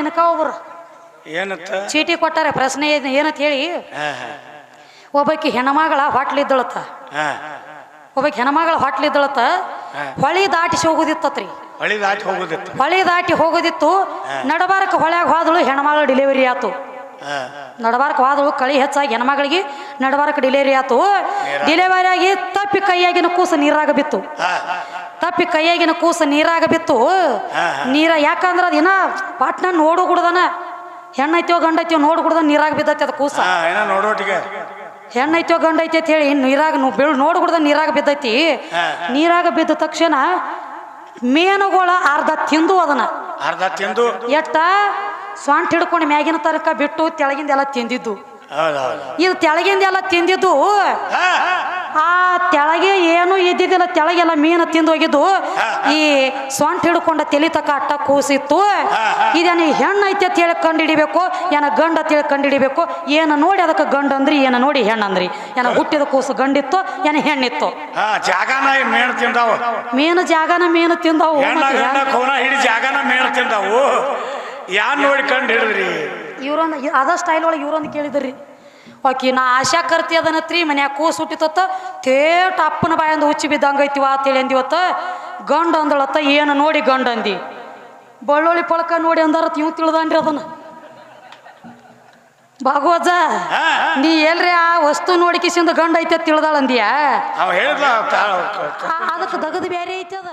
ಇನ್ಕ ಒಬ್ರು ಏನತ್ತ? ಚೀಟಿ ಕೊಟ್ಟಾರೆ ಪ್ರಶ್ನೆ ಏನ್- ಏನಂತ ಹೇಳಿ? ಒಬ್ಬಾಕಿ ಹೆಣ್ಮಗಳ ಹೊಟ್ಲಿದ್ದಳತ್ತ. ಒಬ್ಬಾಕಿ ಹೆಣ್ಮಗಳ ಹೊಟ್ಲಿದ್ದಳತ್ತ. ಹೊಳಿ ದಾಟಿಸಿ ಹೋಗುದಿತ್ತತ್ರಿ. ಹೊಳಿ ದಾಟಿ ಹೋಗುದಿತ್ತು. ಹೊಳಿ ದಾಟಿ ಹೋಗೋದಿತ್ತು. ನಡಬಾರಕ ಹೊಳ್ಯಾಗ ಹೋದಳು ಹೆಣ್ಮಗಳ ಡೆಲಿವರಿ ಆತು. ನಡಬಾರಕ ಹೋದಳು ಕಳಿ ಹೆಚ್ಚಾಗಿ ಹೆಣ್ಮಗಳಿಗೆ ನಡಬಾರಕ ಡೆಲಿವರಿ ಆತು. ಡೆಲಿವರಿ ಆಗಿ ತಪ್ಪಿ ಕೈಯಾಗಿನ ಕೂಸು ನೀರಾಗ ಬಿತ್ತು. ತಪ್ಪಿ ಕೈಯಾಗಿನ ಕೂಸ ನೀರಾಗ ಬಿತ್ತು. ನೀರ ಯಾಕಂದ್ರ ಅದೇನ ಪಾಟ್ನ ನೋಡು ಕುಡ್ದನ ಹೆಣ್ಣೈತ್ಯೋ ಗಂಡೈತ್ಯೋ ನೋಡು ಕುಡ್ದ ನೀರಾಗ ಬಿದ್ದೈತಿ ಅದ ಕೂಸ. ಹೆಣ್ಣೈತ್ಯೋ ಗಂಡೈತಿ ಅಂತ ಹೇಳಿ ನೀರಾಗ ಬೀಳ್ ನೋಡು ಕುಡ್ದ ನೀರಾಗ ಬಿದ್ದೈತಿ. ನೀರಾಗ ಬಿದ್ದ ತಕ್ಷಣ ಮೇನುಗಳ ಅರ್ಧ ತಿಂದು ಅದನ್ನ. ಅರ್ಧ ತಿಂದು. ಎಟ್ಟ ಸ್ವಂಟ್ ಹಿಡ್ಕೊಂಡು ಮ್ಯಾಗಿನ ತನಕ ಬಿಟ್ಟು ತೆಳಗಿಂದ ಎಲ್ಲ ತಿಂದಿದ್ದು. ಇದು ತೆಳಗಿಂದ ಎಲ್ಲ ತಿಂದಿದ್ದು. ಆ ತೆಳಗೆ ಏನು ಇದ್ದಿದ್ದಿಲ್ಲ ತೆಳಗೆಲ್ಲ ಮೀನು ತಿಂದು ಹೋಗಿದ್ದು ಈ ಸೊಂಟ ಹಿಡ್ಕೊಂಡ ತಲಿ ತಕ ಅಟ್ಟ ಕೂಸಿತ್ತು. ಇದೇನು ಹೆಣ್ಣು ಐತೆ ಅಂತ ಹೇಳಿ ಕಂಡಿಡಿಬೇಕು ಏನ ಗಂಡ ಅಂತ ಹೇಳಿ ಕಂಡಿಡಿಬೇಕು ಏನು ನೋಡಿ ಅದಕ್ಕೆ ಗಂಡ ಅಂದ್ರಿ ಏನ ನೋಡಿ ಹೆಣ್ಣಂದ್ರಿ ಏನ ಹುಟ್ಟಿದ ಕೂಸು ಗಂಡಿತ್ತು ಏನ ಹೆಣ್ಣಿತ್ತು. ಮೀನು ಜಾಗನ ಮೀನು ತಿಂದವು ಹೆಣ್ಣ ಜಾಗನ ತಿಂದಾವು. ಯಾರು ನೋಡಿ ಕಂಡು ಹಿಡಿದ್ರಿ ಇವ್ರೊಂದು ಅದ ಸ್ಟೈಲ್ ಒಳಗೆ ಇವ್ರೊಂದು ಕೇಳಿದ್ರಿ. ಆಕಿ ನಾ ಆಶಾ ಕರ್ತಿ ಅದನ್ನತ್ರಿ ಮನ್ಯಾಗ ಕೂಸ್ ಹುಟ್ಟಿತತ್ತ ತೇಟ್ ಅಪ್ಪನ ಬಾಯಂದ ಹುಚ್ಚಿ ಬಿದ್ದಂಗೈತಿವ ಅಂತೇಳಿ ಅಂದಿವತ್ತ ಗಂಡ ಅಂದಳತ್ತ ಏನು ನೋಡಿ ಗಂಡ ಅಂದಿ? ಬಳ್ಳೊಳ್ಳಿ ಪಳಕ ನೋಡಿ ಅಂದಾರತ್ ಇವು ತಿಳ್ದಾನ್ರಿ ಅದನ್ನ. ಭಾಗವಜ ನೀ ಎಲ್ರಿ ಆ ವಸ್ತು ನೋಡಿ ಕಿಸಿಂದ ಗಂಡ ಐತೆ ತಿಳ್ದಾಳ ಅಂದಿಯಾ ಅವ ಹೇಳಿದ್ಲ ಅದಕ್ಕೆ ದಗದ ಬೇರೆ ಐತೆ ಅದ.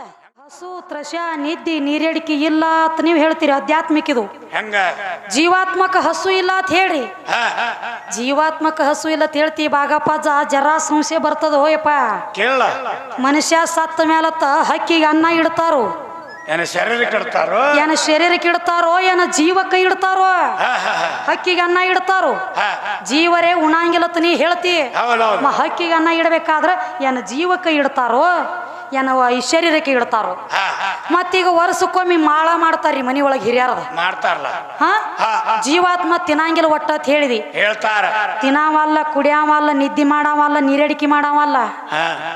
ಹಸು ತ್ರಶ ನಿದ್ದಿ ನೀರೇಡಿಕೆ ಇಲ್ಲ ಅಂತ ನೀವು ಹೇಳ್ತೀರಿ ಆಧ್ಯಾತ್ಮಿಕ ಇದು ಹೆಂಗ? ಜೀವಾತ್ಮಕ ಹಸು ಇಲ್ಲ ಅಂತ ಹೇಳಿ. ಜೀವಾತ್ಮಕ ಹಸು ಇಲ್ಲ ಅಂತ ಹೇಳ್ತಿ ಬಾಗಪ್ಪ ಜರಾ ಸಂಶಯ ಬರ್ತದ ಹೋಯಪ್ಪ. ಮನುಷ್ಯ ಸತ್ತ ಮೇಲತ್ತ ಹಕ್ಕಿಗೆ ಅನ್ನ ಇಡ್ತಾರೋ? ಏನ ಶರೀರಕ್ಕೆ ಇಡ್ತಾರೋ? ಏನ ಶರೀರಕ್ಕೆ ಇಡ್ತಾರೋ? ಏನ ಜೀವಕ್ಕೆ ಇಡ್ತಾರೋ. ಹಕ್ಕಿಗೆ ಅನ್ನ ಇಡ್ತಾರೋ. ಜೀವರೇ ಉಣಂಗಿಲ್ಲತ್ತ ನೀ ಹೇಳ್ತಿ. ಹಕ್ಕಿಗೆ ಅನ್ನ ಇಡಬೇಕಾದ್ರೆ ಏನ ಜೀವಕ್ಕೆ ಇಡ್ತಾರೋ? ಏನ ಈ ಶರೀರಕ್ಕೆ ಇಡ್ತಾರೋ. ಮತ್ತೀಗ ವರ್ಷಕ್ಕೊಮ್ಮೆ ಮಾಳ ಮಾಡ್ತಾರ್ರಿ ಮನಿ ಒಳಗೆ ಹಿರಿಯರದ. ಮಾಡ್ತಾರಲ್ಲ. ಹಾ. ಜೀವಾತ್ಮ ತಿನ್ನಂಗಿಲ್ಲ ಒಟ್ಟ ಅಂತ ಹೇಳಿದಿ. ಹೇಳ್ತಾರ. ತಿನ್ನವಲ್ಲ ಕುಡಿಯಾವಲ್ಲ ನಿದ್ದೆ ಮಾಡಾವಲ್ಲ ನೀರಡಿಕೆ ಮಾಡಾವಲ್ಲ?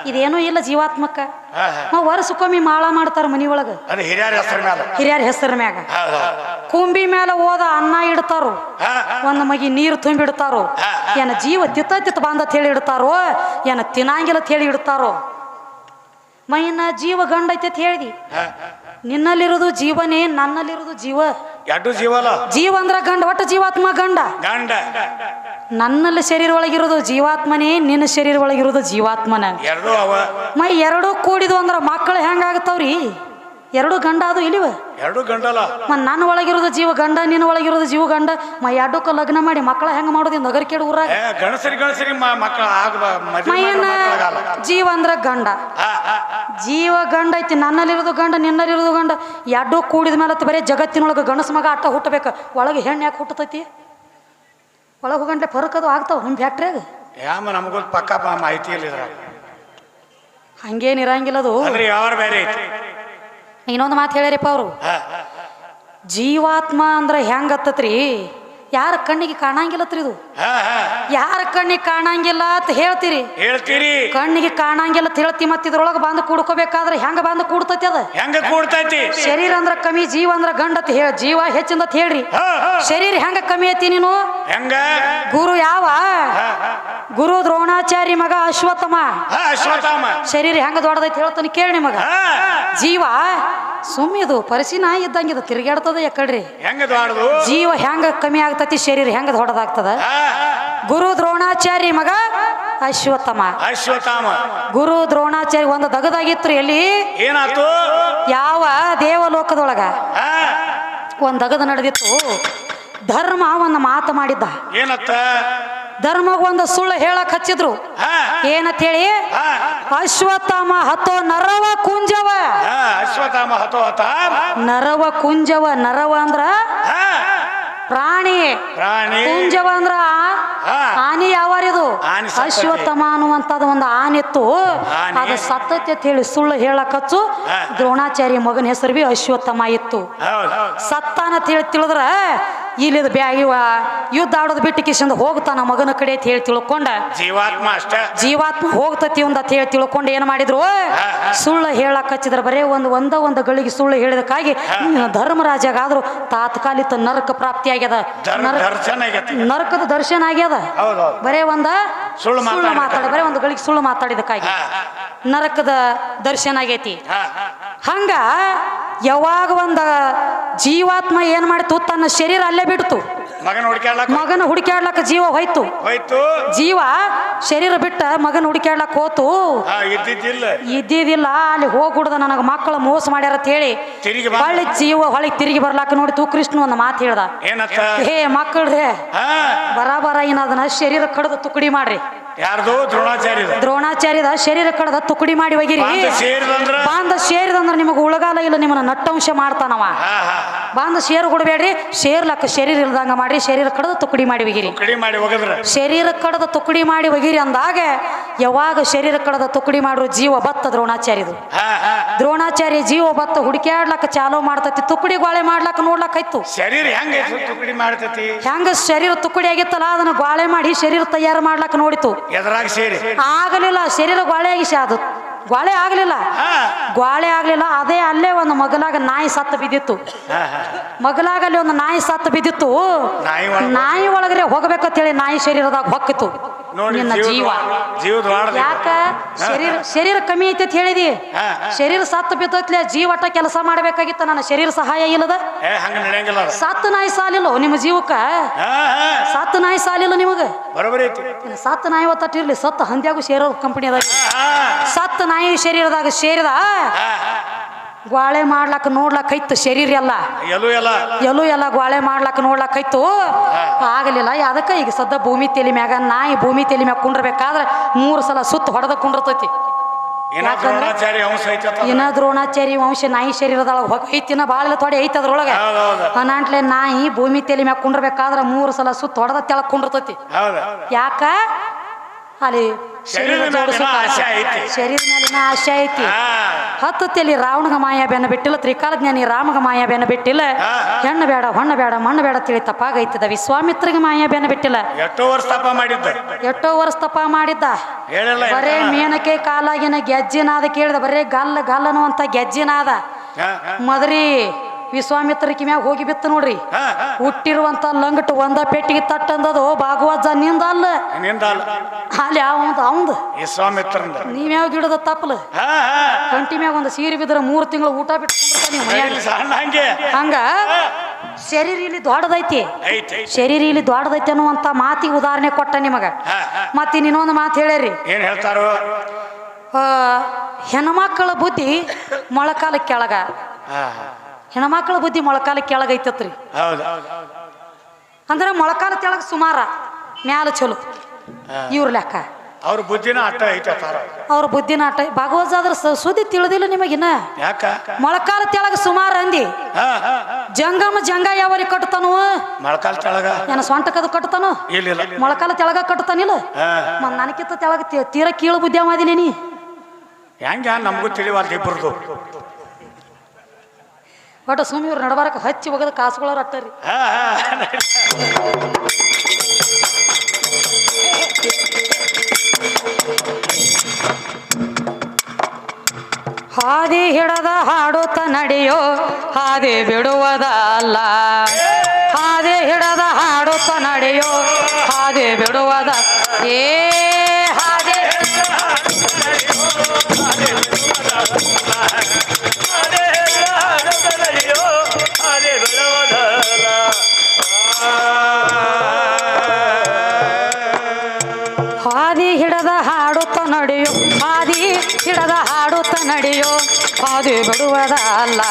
ಇದೇನೂ ಇಲ್ಲ ಜೀವಾತ್ಮಕ್ಕ. ಮ ವರ್ಷಕ್ಕೊಮ್ಮೆ ಮಾಳ ಮಾಡ್ತಾರ ಮನಿ ಒಳಗ ಹಿರಿಯರ ಹೆಸರು ಮೇಲೆ ಹಿರಿಯರ ಹೆಸರ ಮ್ಯಾಗ. ಕುಂಬಿ ಮೇಲೆ ಹೋದ ಅನ್ನ ಇಡ್ತಾರೋ. ಒಂದ್ ಮಗಿ ನೀರು ತುಂಬಿಡ್ತಾರೋ? ಏನ ಜೀವ ತಿತ್ತ ತಿತ್ತ ಬಂದ ಹೇಳಿ ಇಡ್ತಾರೋ? ಏನ ತಿನ್ನಂಗಿಲ್ಲ ಅಂತ ಹೇಳಿ ಇಡ್ತಾರೋ? ಮೈನ ಜೀವ ಗಂಡ ಐತೆ ಅಂತ ಹೇಳಿದಿ. ನಿನ್ನಲ್ಲಿರೋದು ಜೀವನೇ ನನ್ನಲ್ಲಿರೋದು ಜೀವ. ಎರಡು ಜೀವಲ ಜೀವ ಅಂದ್ರ ಗಂಡ ಒಟ್ಟು ಜೀವಾತ್ಮ ಗಂಡ. ಗಂಡ. ನನ್ನಲ್ಲಿ ಶರೀರ ಒಳಗಿರೋದು ಜೀವಾತ್ಮನೇ ನಿನ್ನ ಶರೀರ ಒಳಗಿರೋದು ಜೀವಾತ್ಮನ. ಎರಡು ಅವ. ಮೈ ಎರಡು ಕೂಡಿದ್ವು ಅಂದ್ರ ಮಕ್ಕಳು ಹೆಂಗಾಗತ್ತವ್ರಿ? ಎರಡು ಗಂಡ ಅದು ಇಲ್ಲಿವ? ಎರಡು ಗಂಡಲ? ನನ್ನ ಒಳಗಿರೋದು ಜೀವ ಗಂಡ ನಿನ್ನ ಒಳಗಿರೋದು ಜೀವ ಗಂಡ. ಮ ಎರಡಕ್ಕೂ ಲಗ್ನ ಮಾಡಿ ಮಕ್ಕಳ ಹೆಂಗ ಮಾಡೋದು ನಗರಕೇಡು ಊರಾಗ? ಊರ ಗಣಸರಿ ಗಣಸರಿ ಮಕ್ಕಳು ಆಗ ಮದುವೆ ಮೈಯನ್ನ ಜೀವ ಅಂದ್ರ ಗಂಡ. ಜೀವ ಗಂಡ ಐತಿ ನನ್ನಲ್ಲಿರೋದು ಗಂಡ ನಿನ್ನಲ್ಲಿರೋದು ಗಂಡ. ಎರಡು ಕೂಡಿದ ಮೇಲೆ ಬರೀ ಜಗತ್ತಿನೊಳಗೆ ಗಣಸ ಮಗ ಅಟ್ಟ ಹುಟ್ಟಬೇಕು. ಒಳಗೆ ಹೆಣ್ಣು ಯಾಕೆ ಹುಟ್ಟತೈತಿ? ಒಳಗೆ ಗಂಡ ಫರಕ್ ಅದು ಆಗ್ತಾವ ನಮ್ಮ ಫ್ಯಾಕ್ಟ್ರಿಯಾಗ. ಯಾಮ ಪಕ್ಕ ಮಾಹಿತಿ ಇಲ್ಲ ಇರಂಗಿಲ್ಲ ಅದು. ಅಂದ್ರೆ ಯಾರು ಬೇರೆ ಐತಿ? ಇನ್ನೊಂದು ಮಾತು ಹೇಳ್ಯಾರಪ್ಪ ಅವರು. ಜೀವಾತ್ಮ ಅಂದ್ರೆ ಹೆಂಗತ್ತತ್ರಿ ಯಾರ ಕಣ್ಣಿಗೆ ಕಾಣಂಗಿಲ್ಲತ್ರಿ ಇದು. ಯಾರ ಕಣ್ಣಿಗೆ ಕಾಣಂಗಿಲ್ಲ ಅಂತ ಹೇಳ್ತೀರಿ? ಹೇಳ್ತೀರಿ. ಕಣ್ಣಿಗೆ ಕಾಣಂಗಿಲ್ಲ ಅಂತ ಹೇಳ್ತಿ ಮತ್ತೆ ಇದ್ರೊಳಗೆ ಬಂದು ಕೂಡ್ಕೋಬೇಕಾದ್ರೆ ಹೆಂಗ ಬಂದು ಕೂಡ್ತೈತಿ ಅದ? ಹೆಂಗ ಕೂಡ್ತೈತಿ? ಶರೀರ ಅಂದ್ರ ಕಮ್ಮಿ ಜೀವ ಅಂದ್ರ ಗಂಡ ಅಂತ ಹೇಳಿ ಜೀವ ಹೆಚ್ಚಿಂದ ಹೇಳ್ರಿ. ಶರೀರ ಹೆಂಗ ಕಮ್ಮಿ ಐತಿ ನೀನು? ಹೆಂಗ? ಗುರು ಯಾವ? ಗುರು ದ್ರೋಣಾಚಾರಿ ಮಗ ಅಶ್ವತ್ಥಮ. ಅಶ್ವತ್ಥಾಮ. ಶರೀರ ಹೆಂಗ ದೊಡ್ಡದೈತಿ ಹೇಳ್ತಾನೆ ಕೇಳಿ ನಿಮಗ. ಹಾ. ಜೀವ ಸುಮ್ಮಿದು ಪರಿಸಿ ನಾಯಿ ಇದ್ದಂಗಿದು ತಿರುಗಾಡ್ತದ ಯಾಕಡ್ರಿ ಹೆಂಗ ದೊಡ್ಡದು? ಜೀವ ಹೆಂಗ ಕಮ್ಮಿ ಆಗ್ತತಿ ಶರೀರ ಹೆಂಗ ದೊಡ್ಡದಾಗ್ತದ? ಗುರು ದ್ರೋಣಾಚಾರಿ ಮಗ ಅಶ್ವತ್ಥಮ. ಅಶ್ವತ್ಥಾಮ. ಗುರು ದ್ರೋಣಾಚಾರಿ ಒಂದು ದಗದಾಗಿತ್ತು ಎಲ್ಲಿ? ಏನಾಯ್ತು? ಯಾವ ದೇವಲೋಕದೊಳಗ. ಒಂದ್ ದಗದ ನಡೆದಿತ್ತು. ಧರ್ಮ ಒಂದು ಮಾತು ಮಾಡಿದ್ದ. ಏನತ್ತ? ಧರ್ಮಗ್ ಒಂದು ಸುಳ್ಳು ಹೇಳಕ್ ಹಚ್ಚಿದ್ರು. ಏನಂತ ಹೇಳಿ ಅಶ್ವತ್ಥಾಮ ಹತೋ ನರವ ಕುಂಜವ. ಅಶ್ವತ್ಥಾಮ ಹತೋ ಹತ. ನರವ ಕುಂಜವ ನರವ ಅಂದ್ರ ಪ್ರಾಣಿ. ಪ್ರಾಣಿ. ಕುಂಜವ ಅಂದ್ರ ಆನಿ ಯಾವಾರಿದು. ಅಶ್ವತ್ಥಮ ಅನ್ನುವಂಥದ್ದು ಒಂದು ಆನಿತ್ತು ಆನೆ. ಅದು ಸತ್ತತೆ ಹೇಳಿ ಸುಳ್ಳು ಹೇಳಕ್ ಹಚ್ಚು. ಹಾ. ದ್ರೋಣಾಚಾರ್ಯ ಮಗನ ಹೆಸರು ಬಿ ಅಶ್ವತ್ಥಮ ಇತ್ತು. ಸತ್ತಾನ ಹೇಳಿ ತಿಳಿದ್ರ ಇಲ್ಲಿದ ಬ್ಯಾಗಿವ ಯುದ್ಧ ಆಡೋದು ಬಿಟ್ಟು ಕಿಶಿಂದ ಹೋಗ್ತಾನ ಮಗನ ಕಡೆ ಅಂತ ಹೇಳಿ ತಿಳ್ಕೊಂಡ. ಜೀವಾತ್ಮ ಅಷ್ಟ. ಜೀವಾತ್ಮ ಹೋಗ್ತತಿ ಅಂತ ಹೇಳಿ ತಿಳ್ಕೊಂಡು ಏನ್ ಮಾಡಿದ್ರು? ಸುಳ್ಳು ಹೇಳಕ್ ಹಚ್ಚಿದ್ರ ಬರೇ ಒಂದು ಒಂದ ಒಂದ್ ಗಳಿಗೆ ಸುಳ್ಳು ಹೇಳಿದಕ್ಕಾಗಿ ಧರ್ಮರಾಜಗಾದ್ರು ತಾತ್ಕಾಲಿಕ ನರಕ ಪ್ರಾಪ್ತಿ ಆಗ್ಯದ ನರಕದ ದರ್ಶನ ಆಗ್ಯದ. ಬರೇ ಒಂದ ಸುಳ್ಳು ಮಾತಾಡ ಬರೇ ಒಂದು ಗಳಿಗೆ ಸುಳ್ಳು ಮಾತಾಡಿದಕ್ಕಾಗಿ. ನರಕದ ದರ್ಶನ ಆಗೈತಿ. ಹಂಗ ಯಾವಾಗ ಒಂದ ಜೀವಾತ್ಮ ಏನ್ ಮಾಡಿತು ತನ್ನ ಶರೀರ ಅಲ್ಲೇ ಬಿಡ್ತು. ಮಗನ ಹುಡ್ಕ್ಯಾಡ್ಲಕ್ ಮಗನ ಹುಡುಕ್ಯಾಡ್ಲಕ್ಕ ಜೀವ ಹೋಯ್ತು. ಹೋಯ್ತು? ಜೀವ ಶರೀರ ಬಿಟ್ಟ ಮಗನ ಹುಡುಕಾಡ್ಲಕ್ ಹೋತು. ಹಾ ಇದ್ದಿದ್ದಿಲ್ಲ. ಇದ್ದಿದ್ದಿಲ್ಲ ಅಲ್ಲಿ ಹೋಗ್ಬಿಡ್ದ ನನಗೆ ಮಕ್ಕಳು ಮೋಸ ಮಾಡ್ಯಾರ ಅಂತ ಹೇಳಿ. ತಿರುಗಿ ಜೀವ ಹೊಳಿಗೆ ತಿರುಗಿ ಬರ್ಲಾಕ ನೋಡಿತು. ಕೃಷ್ಣ ಒಂದು ಮಾತು ಹೇಳ್ದ. ಏನತ್ತ? ಹೇ ಮಕ್ಕಳ್ರೆ ಹಾ. ಬರಾಬರ ಏನ ಅದನ್ನ ಶರೀರ ಕಡ್ದು ತುಕಡಿ ಮಾಡ್ರಿ. ಯಾರ್ದು? ದ್ರೋಣಾಚಾರ್ಯದ. ದ್ರೋಣಾಚಾರ್ಯದ ಶರೀರ ಕಡದ ತುಕಡಿ ಮಾಡಿ ಹೋಗಿರಿ ಬಾಂಧ ಸೇರಿದಂದ್ರ? ಬಾಂಧ ಸೇರಿದಂದ್ರ ನಿಮಗೆ ಉಳಗಾಲ ಇಲ್ಲ ನಿಮ್ಮನ್ನ ನಟ್ಟಂಶ ಮಾಡ್ತಾನವ. ಬಾಂಧ ಶೇರ್ ಕೊಡಬೇಡ್ರಿ ಶೇರ್ಲಕ್ಕ ಶರೀರ ಇಲ್ದಂಗ ಮಾಡ್ರಿ. ಶರೀರ ಕಡದ ತುಕಡಿ ಮಾಡಿ ಹೋಗಿರಿ ಮಾಡಿ ಶರೀರ ಕಡದ ತುಕಡಿ ಮಾಡಿ ಹೋಗಿರಿ ಅಂದಾಗ ಯಾವಾಗ ಶರೀರ ಕಡದ ತುಕಡಿ ಮಾಡ್ರು ಜೀವ ಬತ್ತ ದ್ರೋಣಾಚಾರ್ಯದು. ದ್ರೋಣಾಚಾರ್ಯ ಜೀವ ಬತ್ತ ಹುಡುಕ್ಯಾಡ್ಲಕ್ಕ ಚಾಲೋ ಮಾಡ್ತತಿ ತುಕಡಿ ಗೋಳೆ ಮಾಡ್ಲಕ್ಕ ನೋಡ್ಲಕ್ಕಾಯ್ತು. ಶರೀರ ಹೆಂಗ ತುಕಡಿ ಮಾಡ್ತೈತಿ? ಹೆಂಗ ಶರೀರ ತುಕಡಿ ಆಗಿತ್ತಲ್ಲ ಅದನ್ನ ಗೋಳೆ ಮಾಡಿ ಶರೀರ ತಯಾರು ಮಾಡ್ಲಕ್ಕ ನೋಡಿತು. ಎದ್ರಾಗ ಸೇರಿ. ಆಗಲಿಲ್ಲ ಶರೀರ ಗೋಳೆಯಾಗಿ ಅದು. ಗೋಳೆ ಆಗಲಿಲ್ಲ. ಗೋಳೆ ಆಗಲಿಲ್ಲ ಅದೇ ಅಲ್ಲೇ ಒಂದು ಮಗಲಾಗ ನಾಯಿ ಸತ್ತು ಬಿದ್ದಿತ್ತು. ಮಗಲಾಗ ಅಲ್ಲಿ ಒಂದು ನಾಯಿ ಸತ್ತು ಬಿದ್ದಿತ್ತು. ನಾಯಿ ಒಳಗಡೆ ಹೋಗ್ಬೇಕಂತ ಹೇಳಿ ನಾಯಿ ಶರೀರದಾಗ ಹೊಕ್ಕಿತ್ತು ನೋಡಿ ನಿನ್ನ ಜೀವ ಜೀವ. ಜೀವದ ಯಾಕ? ಶರೀರ ಶರೀರ ಕಮ್ಮಿ ಐತಿ ಅಂತ ಹೇಳಿದಿ. ಶರೀರ ಸತ್ತು ಬಿದ್ದತ್ಲೆ ಜೀವಟ ಕೆಲಸ ಮಾಡ್ಬೇಕಾಗಿತ್ತ. ನನ್ನ ಶರೀರ ಸಹಾಯ ಇಲ್ಲದ? ಸತ್ತು ನಾಯಿ ಸಾಲಿಲ್ಲ ನಿಮ್ಮ ಜೀವಕ್ಕ? ಸತ್ತು ನಾಯಿ ಸಾಲಿಲ್ಲ ನಿಮಗ? ಸತ್ತು ನಾಯಿ ಒತ್ತಿರ್ಲಿ ಸತ್ತು ಹಂದ್ಯಾಗು ಸೇರೋ ಕಂಪನಿ ಅದ ಹಾ ಸತ್ತು ನಾಯಿ ಶರೀರದಾಗ ಸೇರಿದ ಗ್ವಾಳೆ ಮಾಡ್ಲಕ್ಕ ನೋಡ್ಲಕ್ಕ ಇತ್ತು ಶರೀರ ಎಲ್ಲ. ಎಲ್ಲೂ. ಎಲ್ಲ ಗ್ವಾಳೆ ಮಾಡ್ಲಕ್ಕ ನೋಡ್ಲಕ್ಕ ಐತು ಆಗಲಿಲ್ಲ. ಅದಕ್ಕೆ ಈಗ ಸದ್ದ ಭೂಮಿ ತೆಲಿ ಮ್ಯಾಗ ನಾಯಿ ಭೂಮಿ ತೆಲಿ ಮ್ಯಾಗ ಕುಂಡ್ರಬೇಕಾದ್ರೆ ಮೂರು ಸಲ ಸುತ್ತ ಹೊಡೆದ ಕುಂಡ್ರತೈತಿ. ಇನ್ನ ದ್ರೋಣಾಚಾರಿ ವಂಶ ನಾಯಿ ಶರೀರದೊಳಗೆ ಹೋಗ ಐತಿನ ಭಾಳ ತೊಡೆ ಐತಿ ಅದ್ರೊಳಗೆ. ಅನಾಂಟ್ಲೆ ನಾಯಿ ಭೂಮಿ ತೆಲಿ ಮ್ಯಾಗ ಕುಂಡ್ರಬೇಕಾದ್ರೆ ಮೂರು ಸಲ ಸುತ್ತ ಹೊಡೆದ ತೆಳಕ್ ಕುಂಡ್ರತೈತಿ. ಯಾಕ? ಅಲ್ಲಿ ಶರೀರದ ಶರೀರ ಮ್ಯಾಲಿನ ಆಸೆ ಐತಿ. ಮೇಲಿನ ಆಶೆ ಐತಿ. ಹತ್ತು ತೆಲಿ ರಾವಣಗ ಮಾಯಾ ಬೆನ್ನ ಬಿಟ್ಟಿಲ್ಲ ತ್ರಿಕಾಲಜ್ಞಾನಿ ರಾಮಗ ಮಾಯಾ ಬೆನ್ನ ಬಿಟ್ಟಿಲ್ಲ. ಹೆಣ್ಣು ಬೇಡ ಹೊಣ್ಣ ಬೇಡ ಮಣ್ಣು ಬೇಡ ತಿಳಿ ತಪ್ಪಾಗೈತದ. ವಿಶ್ವಾಮಿತ್ರಿಗೆ ಮಾಯಾ ಬೆನ್ನ ಬಿಟ್ಟಿಲ್ಲ. ಎಷ್ಟೋ ವರ್ಷ ತಪ ಮಾಡಿದ್ದ. ಎಷ್ಟೋ ವರ್ಷ ತಪ ಮಾಡಿದ್ದ. ಬರೇ. ಮೇನಕೆ ಕಾಲಾಗಿನ ಗೆಜ್ಜಿನಾದ ಕೇಳಿದ ಬರೇ ಗಲ್ಲ ಗಲ್ಲನು ಅಂತ ಗೆಜ್ಜಿನಾದ. ಮದರಿ ವಿಶ್ವಾಮಿತ್ರಕ್ಕೆ ಮ್ಯಾಗ ಹೋಗಿ ಬಿತ್ತು ನೋಡ್ರಿ. ಹುಟ್ಟಿರುವಂತ ಲಂಗಟ್ ಒಂದ ಪೆಟ್ಟಿಗೆ ತಟ್ಟಂದದು ಭಾಗವತ ನಿಂದ ಅಲ್ಲ. ಅಲ್ಲ ಅವಂದ ಅವಂದ ವಿಶ್ವಾಮಿತ್ರಂದ ನೀವ್ಯಾವ ಗಿಡದ ತಪ್ಪಲ. ಕಂಟಿ ಮ್ಯಾಗ ಒಂದು ಸೀರೆ ಬಿದ್ರೆ ಮೂರು ತಿಂಗಳು ಊಟ ಬಿಟ್ಟು ನೀವು ಹಂಗೆ. ಶರೀರ ಇಲ್ಲಿ ದೊಡ್ಡದೈತಿ. ಶರೀರ ಇಲ್ಲಿ ದೊಡ್ಡದೈತಿ ಅನ್ನುವಂತ ಮಾತಿಗೆ ಉದಾಹರಣೆ ಕೊಟ್ಟ ನಿಮಗ. ಮತ್ತೆ ಇನ್ನೊಂದು ಮಾತು ಹೇಳ್ಯಾರಿ. ಏನ್ ಹೇಳ್ತಾರೋ? ಹೆಣ್ಮಕ್ಕಳ ಬುದ್ಧಿ ಮೊಳಕಾಲ ಕೆಳಗ. ಹೆಣ್ಮಕ್ಳ ಬುದ್ಧಿ ಮೊಳಕಾಲ ಕೆಳಗೈತತ್ರಿ ಹೌದು ಅಂದ್ರೆ ಮೊಳಕಾಲ ಕೆಳಗ ಸುಮಾರ ಮ್ಯಾಲ ಚಲೋ ಇವ್ರ ಲೆಕ್ಕ. ಅವ್ರ ಬುದ್ಧಿನ ಆಟ ಐತೆ ಅವ್ರ ಬುದ್ಧಿನ ಆಟ ಭಾಗವತ ಅದ್ರ ಸುದ್ದಿ ತಿಳಿದಿಲ್ಲ ನಿಮಗಿನ ಮೊಳಕಾಲ ತೆಳಗ ಸುಮಾರು ಅಂದಿ. ಜಂಗಮ ಜಂಗ ಯಾವರಿ ಕಟ್ತಾನು? ಮೊಳಕಾಲ ತೆಳಗ ಏನ ಸ್ವಂಟಕದ ಕಟ್ತಾನು? ಮೊಳಕಾಲ ತೆಳಗ ಕಟ್ತಾನಿಲ್ಲ? ಮತ್ ನನಕಿತ್ತ ತೆಳಗ ತೀರ ಕೀಳು ಬುದ್ಧಿ ಮಾದಿನಿ ನೀ? ಹೆಂಗ ನಮಗೂ ತಿಳಿವಲ್ದು ಇಬ್ಬರದು ಒಟ್ಟು ಸುಮ್ಮನೆ ಇವ್ರು ನಡಬಾರಕ್ಕೆ ಹಚ್ಚಿ ಹೋಗದ ಕಾಸುಗಳ ರಟ್ಟರಿ ಹಾದಿ ಹಿಡದ ಹಾಡುತ್ತ ನಡೆಯೋ ಹಾದಿ ಬಿಡುವುದಲ್ಲ ಹಾದಿ ಹಿಡದ ಹಾಡುತ್ತ ನಡೆಯೋ ಹಾದಿ ಬಿಡುವುದ ಏ ಹಾಡುತ್ತ ನಡೆಯೋ? ಹಾದಿ ಬಿಡುವುದಲ್ಲ.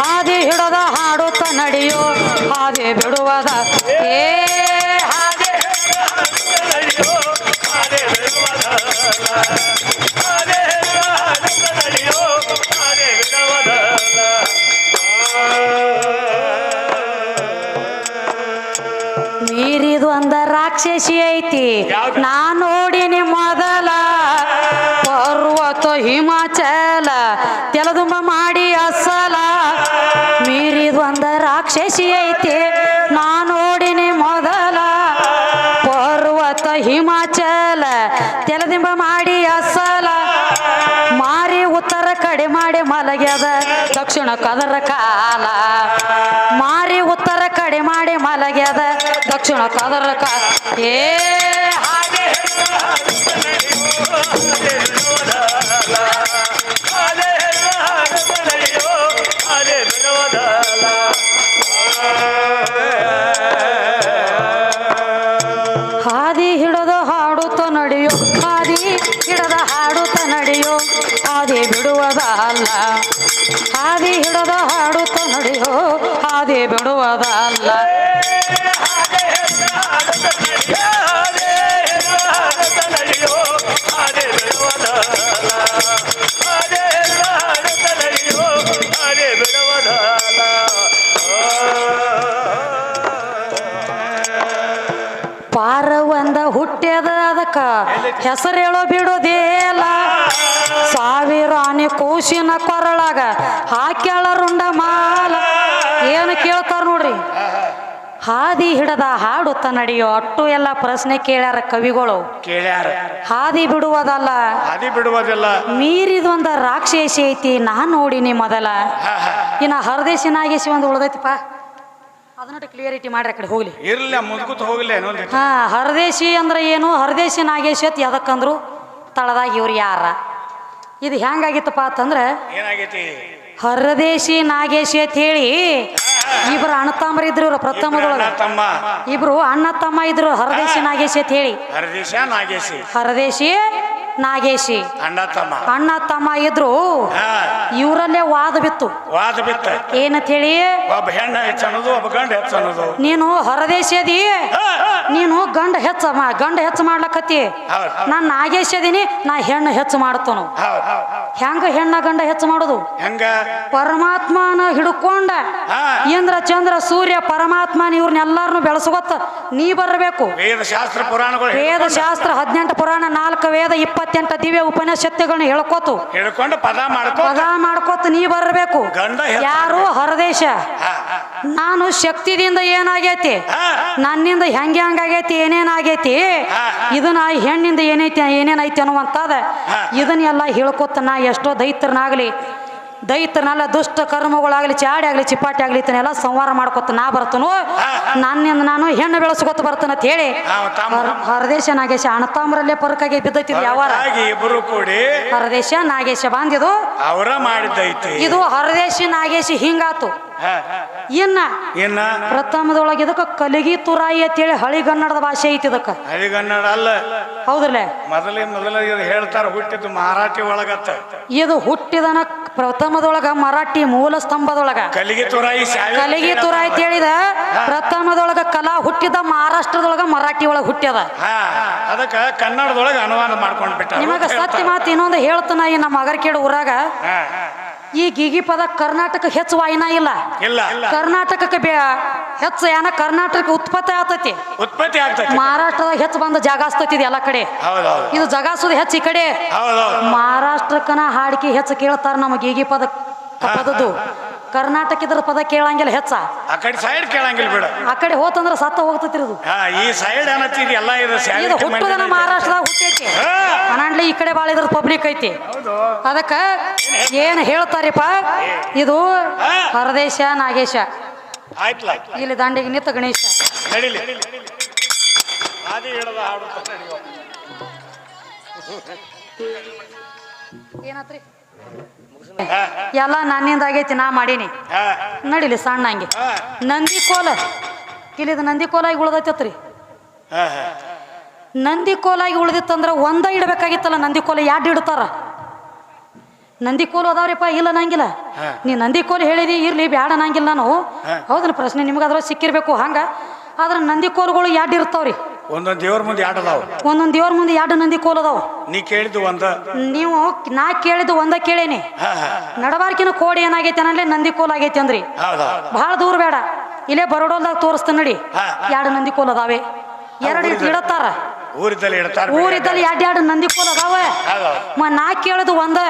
ಹಾದಿ ಹಿಡದ ಹಾಡುತ್ತ ನಡೆಯೋ? ಹಾದಿ ಬಿಡುವುದ ಏ ಹಾದಿ ಮಾಡಿ ಮಲಗ್ಯದ ದಕ್ಷಿಣ ಕದರ ಕಾಲ. ಮಾರಿ ಉತ್ತರ ಕಡೆ ಮಾಡಿ ಮಲಗ್ಯದ ದಕ್ಷಿಣ ಕದರ ಕಾಲ. ಏ ಹಾದಿ ಹಿಡದ ಹಾಡುತ್ತ ನಡೆಯೋ ಹಾದಿ ಬಿಡುವುದ ಅಲ್ಲ ಪಾರ ಒಂದ ಹುಟ್ಟ್ಯದ ಅದಕ್ಕ ಹೆಸರು ಹೇಳೋ ಬಿಡೋದೇಲ ಸಾವಿರ ಆನೆ ಕೂಸಿನ ಕೊರಳಾಗ ಹಾಕ್ಯಾಳ ರುಂಡ ಮಾಲ. ಏನು ಕೇಳ್ತಾರ ನೋಡ್ರಿ? ಹಾದಿ ಹಿಡದ ಹಾಡುತ್ತ ನಡೆಯೋ ಅಟ್ಟು ಎಲ್ಲ ಪ್ರಶ್ನೆ ಕೇಳ್ಯಾರ ಕವಿಗಳು. ಕೇಳ್ಯಾರ. ಹಾದಿ ಬಿಡುವುದಲ್ಲ? ಹಾದಿ ಬಿಡುವುದಿಲ್ಲ. ಮೀರಿದೊಂದ ರಾಕ್ಷಸಿ ಐತಿ ನಾ ನೋಡಿನಿ ಮೊದಲ. ಇನ್ನ ಹರದೇಶಿ ನಾಗೇಶಿ ಒಂದು ಉಳ್ದೈತಿಪ್ಪ. ಅದನ್ನ ಕ್ಲಿಯರಿಟಿ ಮಾಡ್ರಿ ಆ ಕಡೆ ಹೋಗ್ಲಿ. ಇರ್ಲಿ ಮುದ್ಕೂತ್ ಹೋಗ್ಲಿ ಹಾ ಹರದೇಶಿ ಅಂದ್ರೆ ಏನು? ಹರದೇಶಿ ನಾಗೇಶಿ ಅಂತ ಎದಕ್ಕಂದ್ರು ತಳದಾಗ ಇವ್ರು ಯಾರ? ಇದು ಹೆಂಗಾಗಿತ್ತಪ್ಪ ಅಂತಂದ್ರೆ ಏನಾಗೈತಿ? ಹರದೇಶಿ ನಾಗೇಶಿ ಅಂತ ಹೇಳಿ ಇಬ್ರು ಅಣ್ಣ ತಮ್ಮರು ಇದ್ರು ಇವರು ಪ್ರಥಮದೊಳಗ ತಮ್ಮ ಇಬ್ರು ಅಣ್ಣ ತಮ್ಮ ಇದ್ರು ಹರದೇಶಿ ನಾಗೇಶಿ ಅಂತ ಹೇಳಿ. ಹರದೇಶ ನಾಗೇಶಿ. ಹರದೇಶಿ ನಾಗೇಶಿ. ಅಣ್ಣ ತಮ್ಮ. ಅಣ್ಣ ತಮ್ಮ ಇದ್ರು ಇವರಲ್ಲೇ ವಾದ ಬಿತ್ತು. ವಾದ ಬಿತ್ತ. ಏನಂತ ಹೇಳಿ ಒಬ್ಬ ಹೆಣ್ಣ ಹೆಚ್ಚನ್ನೋದು ಒಬ್ಬ ಗಂಡ ಹೆಚ್ಚನ್ನೋದು ನೀನು ಹೊರದೇಶದಿ ನೀನು ಗಂಡ ಹೆಚ್ಚ ಗಂಡ ಹೆಚ್ಚು ಮಾಡ್ಲಕತ್ತಿ. ನಾನು ನಾಗೇಶ್ ಅದೀನಿ ನಾ ಹೆಣ್ಣು ಹೆಚ್ಚು ಮಾಡ್ತನು ಹೆಂಗ ಹೆಣ್ಣ ಗಂಡ ಹೆಚ್ಚು ಮಾಡುದು? ಹೆಂಗ? ಪರಮಾತ್ಮನ ಹಿಡ್ಕೊಂಡ. ಇಂದ್ರ ಚಂದ್ರ ಸೂರ್ಯ ಪರಮಾತ್ಮನ ಇವ್ರನ್ನೆಲ್ಲಾರನು ಬೆಳೆಸಗೊತ್ತ ನೀ ಬರಬೇಕು. ವೇದ ಶಾಸ್ತ್ರ ಪುರಾಣಗಳು ವೇದ ಶಾಸ್ತ್ರ ಹದಿನೆಂಟು ಪುರಾಣ ನಾಲ್ಕು ವೇದ ಇಪ್ಪತ್ತೆಂಟು ದಿವ್ಯ ಉಪನಿಷತ್ತುಗಳನ್ನ ಹೇಳ್ಕೋತು. ಹೇಳ್ಕೊಂಡು ಪದ ಮಾಡ್ಕೋ ಪದ ಮಾಡ್ಕೋತ ನೀ ಬರಬೇಕು. ಗಂಡ ಯಾರು ಹೊರದೇಶ? ಹಾ, ನಾನು ಶಕ್ತಿದಿಂದ ಏನಾಗೈತಿ? ಹಾ. ನನ್ನಿಂದ ಹೆಂಗೆ ಹೆಂಗಾಗೈತಿ? ಏನೇನಾಗೈತಿ ಹಾ. ಇದನ್ನ ಈ ಹೆಣ್ಣಿಂದ ಏನೈತಿ ಏನೇನೈತಿ ಅನ್ನುವಂಥದ್ದು ಹಾ. ಇದನ್ನೆಲ್ಲ ಹೇಳ್ಕೊತ ನಾ ಎಷ್ಟೋ ದೈತ್ರನಾಗಲಿ ದೈತ್ರನಲ್ಲ ದುಷ್ಟ ಕರ್ಮಗಳಾಗಲಿ ಚಾಡಿ ಆಗಲಿ ಚಿಪ್ಪಾಟಿ ಆಗಲಿ ಇತನೆಲ್ಲ ಸಂವಾರ ಮಾಡ್ಕೊತ ನಾ ಬರ್ತನು. ನನ್ನಿಂದ ನಾನು ಹೆಣ್ಣು ಬೆಳೆಸ್ಕೊತ ಬರ್ತನ ಅಂತ ಹೇಳಿ. ಹರದೇಶ ನಾಗೇಶ ಅಣತಾಮ್ರಲ್ಲೇ ಪರಕಾಗಿ ಬಿದ್ದೈತಿ ಯಾವಾರ? ಇಬ್ರು ಕೂಡಿ. ಹರದೇಶ ನಾಗೇಶ ಬಾಂದಿದು. ಅವರ ಮಾಡಿದ್ದೈತಿ. ಇದು ಹರದೇಶ ನಾಗೇಶ ಹಿಂಗಾತು. ಇನ್ನ ಇನ್ನ? ಪ್ರಥಮದೊಳಗೆ ಇದಕ್ಕೆ ಕಲಿಗಿ ತುರಾಯಿ ಅಂತ ಅಂತೇಳಿ ಹಳಿಗನ್ನಡದ ಭಾಷೆ ಐತಿ ಇದಕ್ಕೆ. ಹಳಿಗನ್ನಡ ಅಲ್ಲ. ಹೌದ್ರಲ್ಲ? ಮೊದಲೇ ಮೊದಲ ಹೇಳ್ತಾರ ಹುಟ್ಟಿದ್ದು ಮರಾಠಿ ಒಳಗತ್ತ. ಇದು ಹುಟ್ಟಿದನ ಪ್ರಥಮದೊಳಗ ಮರಾಠಿ ಮೂಲ ಸ್ತಂಭದೊಳಗ. ಕಲಿಗೆ ತುರಾಯಿ ಕಲಿಗಿ ತುರಾಯಿ ಹೇಳಿದ ಪ್ರಥಮದೊಳಗ ಕಲಾ ಹುಟ್ಟಿದ ಮಹಾರಾಷ್ಟ್ರದೊಳಗ ಮರಾಠಿ ಒಳಗ ಹುಟ್ಟ್ಯದ ಅದಕ್ಕ ಕನ್ನಡದೊಳಗ ಅನುವಾದ ಮಾಡ್ಕೊಂಡ್ ಬಿಟ್ಟ ನಿಮಗ ಸತ್ಯ ಮಾತು ಇನ್ನೊಂದು ಹೇಳ್ತಾನ ಈ ನಮ್ಮ ಅಗರ್ಕೇಡ ಊರಾಗ. ಈ ಗಿಗಿ ಪದ ಕರ್ನಾಟಕ ಹೆಚ್ಚು ವಾಯಿನ ಇಲ್ಲ. ಇಲ್ಲ. ಕರ್ನಾಟಕಕ್ಕೆ ಬೇ ಹೆಚ್ಚು ಏನ ಕರ್ನಾಟಕ ಉತ್ಪತ್ತಿ ಆಗ್ತೈತಿ. ಉತ್ಪತ್ತಿ ಆಗ್ತೈತಿ. ಮಹಾರಾಷ್ಟ್ರದಾಗ ಹೆಚ್ಚು ಬಂದ ಜಾಗ ಹಚ್ತೈತಿ ಇದು ಎಲ್ಲ ಕಡೆ. ಇದು ಜಗಾಸುದು ಹೆಚ್ಚು ಈ ಕಡೆ. ಮಹಾರಾಷ್ಟ್ರಕ್ಕನ ಹಾಡಿಕೆ ಹೆಚ್ಚು ಕೇಳ್ತಾರ ನಮಗೆ ಈಗ ಪದ ಪದದ್ದು. ಕರ್ನಾಟಕದ ಪದ ಕೇಳಂಗಿಲ್ಲ ಹೆಚ್ಚ. ಆ ಕಡೆ ಸೈಡ್ ಕೇಳಂಗಿಲ್ಲ ಬಿಡ. ಆ ಕಡೆ ಹೋತಂದ್ರ ಸತ್ತ ಹೋಗ್ತೈತಿ ಇದು ಈ ಸೈಡ್ ಎಲ್ಲ ಇದು ಇದು ಶಾವಿ ಹುಟ್ಟುದನ ಮಹಾರಾಷ್ಟ್ರದಾಗ ಹುಟ್ಟೈತಿ. ಅನಾಂಡ್ಲಿ ಈ ಕಡೆ ಭಾಳ ಇದ್ರ ಪಬ್ಲಿಕ್ ಐತಿ. ಅದಕ್ಕ ಏನ್ ಹೇಳ್ತಾರಿಪ್ಪ ಇದು ಹರದೇಶ ನಾಗೇಶ. ಆಯ್ತಲ್ಲ ಇಲ್ಲಿ ದಾಂಡಿಗೆ ನಿಂತ ಗಣೇಶ. ನಡಿಲಿ. ಆದಿ ಹಿಡದ ಹಾಡುತ್ತ ಏನಾತ್ರಿ? ಎಲ್ಲ ನಾನಿಂದ ಆಗೈತಿ ನಾ ಮಾಡೀನಿ. ನಡಿಲಿ ಸಣ್ಣ ಹಂಗೆ. ನಂದಿ ಕೋಲ ಇಲ್ಲಿದು ನಂದಿ ಕೋಲಾಗಿ ಉಳ್ದೈತತ್ರಿ. ನಂದಿ ಕೋಲಾಗಿ ಉಳ್ದಿತ್ತಂದ್ರ ಒಂದ ಇಡಬೇಕಾಗಿತ್ತಲ್ಲ ನಂದಿ ಕೋಲ ಎರಡು ಇಡ್ತಾರ? ನಂದಿ ಕೋಲು ಅದಾವ್ರಿಪ್ಪ? ಇಲ್ಲ ನಂಗಿಲ್ಲ. ನೀ ನಂದಿ ಕೋಲು ಹೇಳಿದಿ ಇರ್ಲಿ ಬ್ಯಾಡ ನಂಗಿಲ್ಲ ನಾನು. ಹೌದನ ಪ್ರಶ್ನೆ ನಿಮ್ಗೆ ಅದ್ರ ಸಿಕ್ಕಿರ್ಬೇಕು ಹಂಗ? ಆದ್ರೆ ನಂದಿ ಕೋಲುಗಳು ಎರಡು ಇರ್ತಾವ್ರಿ? ಒಂದೊಂದ್ ದೇವ್ರ ಮುಂದೆ ಆಟದಾವ ಒಂದೊಂದು ದೇವ್ರ ಮುಂದೆ ಎರಡು ನಂದಿ ಕೋಲು ಅದಾವ? ನೀ ಕೇಳಿದ್ದು ಒಂದ? ನೀವು ನಾ ಕೇಳಿದ್ದು ಒಂದ ಕೇಳೇನಿ. ನಡಬಾರ್ಕಿನ ಕೋಡಿ ಏನಾಗೈತೆ ಅನ್ನಲೇ ನಂದಿ ಕೋಲ್ ಆಗೈತೆ ಅಂದ್ರಿ. ಬಹಳ ದೂರ ಬೇಡ. ಇಲ್ಲೇ ಬರೋಡೋಲ್ದಾಗ ತೋರಿಸ್ತಾನೆ ನಡಿ. ಎರಡು ನಂದಿ ಕೋಲ್ ಅದಾವೆ? ಎರಡು ಇಡತ್ತಾರ? ಊರಿದ್ದಲ್ಲಿ ಊರಿದ್ದಲ್ಲಿ ಎರಡು ಎರಡು ನಂದಿ ಕೋಲ್ ಅದಾವ? ಮ ನಾ ಕೇಳಿದ್ದು ಒಂದ.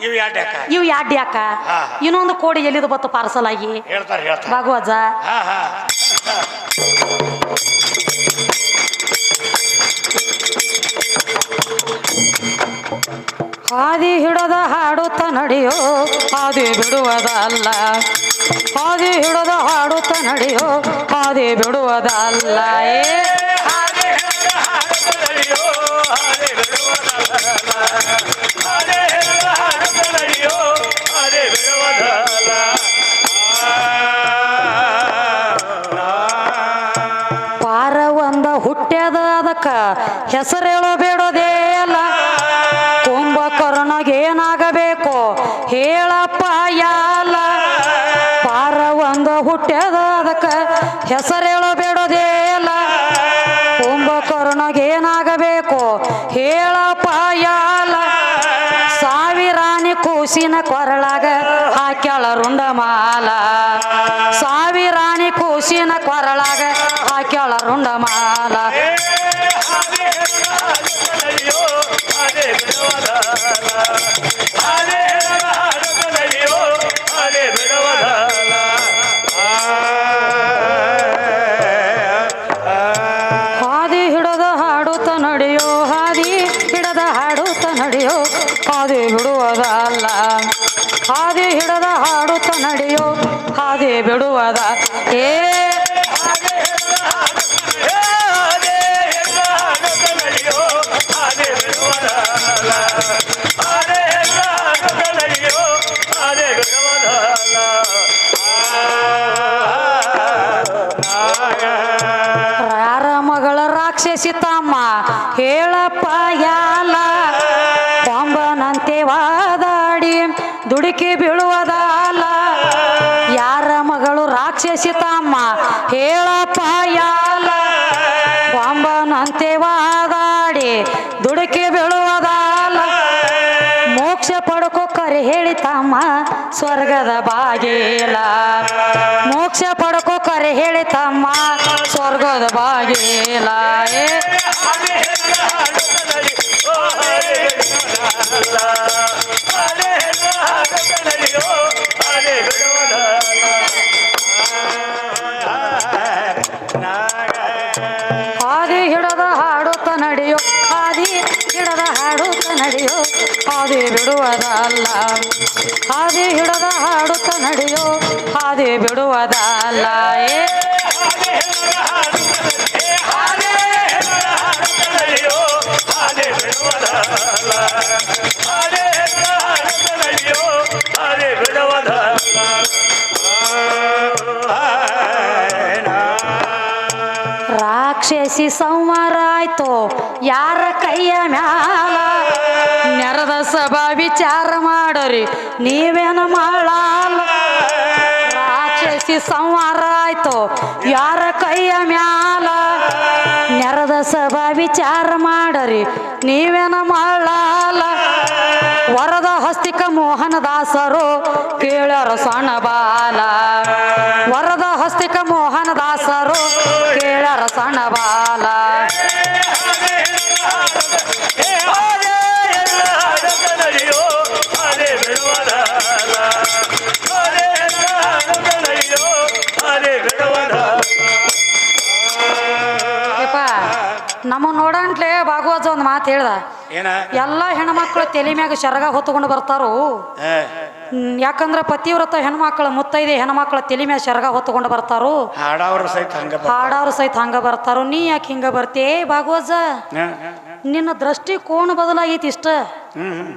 ಇವು ಯಾಟ್ ಯಾಕ ಇವು ಯಾಡ್ ಯಾಕ ಹಾ. ಇನ್ನೊಂದು ಕೋಡಿ ಎಲ್ಲಿದು ಬತ್ತು ಪಾರ್ಸಲ್ ಆಗಿ? ಹೇಳ್ತಾರ ಹೇಳ್ತಾರ. ಭಾಗವಜ ಹಾ ಹಾ. ಹಾದಿ ಹಿಡದ ಹಾಡುತ್ತ ನಡೆಯೋ ಹಾದಿ ಬಿಡುವುದಲ್ಲ. ಹಾದಿ ಹಿಡದ ಹಾಡುತ್ತ ನಡೆಯೋ ಹಾದಿ ಬಿಡುವುದಲ್ಲ. ಏ ಹುಟ್ಟ್ಯದ ಹೇಳೋ ಬೇಡೋದೇ? ಹಾದಿ ಬಿಡುವುದಲ್ಲ. ಹಾದಿ ಹಿಡದ ಹಾಡುತ್ತ ನಡೆಯೋ ಹಾದಿ ಬಿಡುವುದ. ಏ ಹೇಳಿ ತಮ್ಮ ಸ್ವರ್ಗದ ಬಾಗಿಲ. ಮೋಕ್ಷ ಪಡ್ಕೋ ಕರೆ ಹೇಳಿ ತಮ್ಮ ಸ್ವರ್ಗದ ಬಾಗಿಲ. ಏ. ಹಾದಿ ಬಿಡುವುದಲ್ಲ ಹಾದಿ ಹಿಡದ ಹಾಡುತ್ತ ನಡೆಯೋ ಹಾದಿ ಬಿಡುವುದಲ್ಲ ಬಿಡುವುದಲ್ಲ. ರಾಕ್ಷಸಿ ಸಂವಾರ ಆಯ್ತು ಯಾರ ಕೈಯ ಮ್ಯಾಲ ನೆರದ ಸಭಾ ವಿಚಾರ ಮಾಡರಿ. ನೀವೇನು ಮಾಡಲ್ಲ ಆಚರಿಸಿ ಸಂವಾರ ಆಯ್ತು. ಯಾರ ಕೈಯ ಮ್ಯಾಲ? ನೆರದ ಸಭಾ ವಿಚಾರ ಮಾಡರಿ. ನೀವೇನು ಮಾಡಲ್ಲ ವರದ ಹಸ್ತಿಕ ಮೋಹನ ದಾಸರು ಕೇಳರ ಸಣ್ಣ ಬಾಲ. ವರದ ಹಸ್ತಿಕ ಮೋಹನ ದಾಸರು ಕೇಳರ ಸಣ್ಣ ಬಾಲ. ಮಾತು ಹೇಳ್ದ? ಏನ? ಎಲ್ಲ ಹೆಣ್ಮಕ್ಳು ತಲೆ ಮ್ಯಾಗ ಶರಗ ಹೊತ್ತುಕೊಂಡು ಬರ್ತಾರು? ಯಾಕಂದ್ರ ಯಾಕಂದ್ರೆ ಪತಿವ್ರತ ಹೆಣ್ಮಕ್ಳು ಮುತ್ತೈದೆ ಹೆಣ್ಮಕ್ಳ ತಲೆ ಮ್ಯಾಗ ಶರಗ ಹೊತ್ತುಕೊಂಡು ಬರ್ತಾರು? ಹಾಡವ್ರ ಸಹಿತ ಹಂಗ ಬ- ಹಾಡಾರು ಸಹಿತ ಹಂಗ ಬರ್ತಾರು? ನೀ ಯಾಕೆ ಹಿಂಗ ಬರ್ತೀಯ ಭಾಗವಜ ಹ? ನಿನ್ನ ದೃಷ್ಟಿ ಕೋಣ ಬದಲಾಗೈತಿ ಇಷ್ಟ? ಎತ್ತ ಹ್ಮ್.